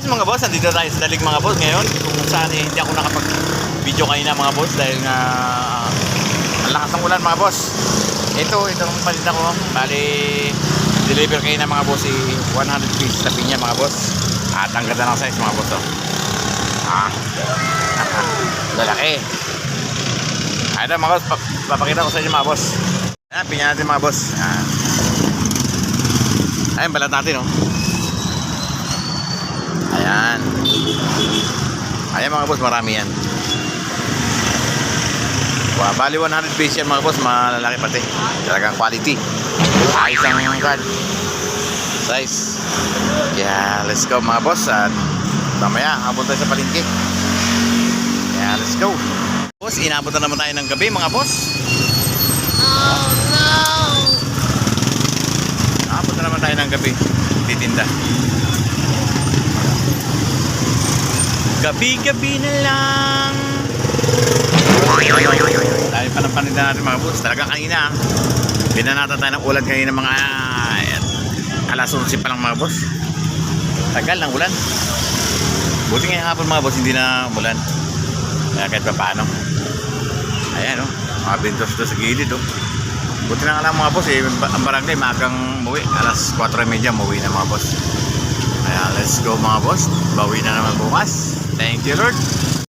Ayos mga boss, andito tayo sa dalig mga boss ngayon kung saan eh, hindi ako nakapag-video kanina mga boss dahil nga ang lakas ng ulan mga boss. Ito, ito ang palinda ko. Bali, deliver kayo ng mga boss eh, 100 pieces sa pinya mga boss. At ang ganda ng size mga boss oh. Ah, lalaki. Ayun mga boss, pa- papakita ko sa inyo mga boss. Ayan, pinya natin mga boss. Ayan. Ayun, balat natin oh. Ayan. Ayan mga boss, marami yan. Wow, bali 100 pieces yan mga boss, malalaki pati. Talagang quality. Ayos ang kan. Size. Kaya let's go mga boss at mamaya habon tayo sa palengke. Kaya let's go. Boss, inabot na naman tayo ng gabi mga boss. Oh no! Abot na naman tayo ng gabi. Titinda. Gabi-gabi na lang. Dahil pa ng paninda natin mga boss. Talaga kanina. Binanata tayo ng ulan kanina mga ah, alas 11 pa lang mga boss. Tagal ng ulan. Buti ngayong hapon mga boss hindi na umulan. Kaya kahit pa paano. Ayan o. Oh, mga bentos doon sa gilid oh. Buti na nga lang mga boss eh, ang barangay magang umuwi. Alas 4.30 umuwi na mga boss. Kaya let's go mga boss. Bawi na naman bukas. Thank you Lord.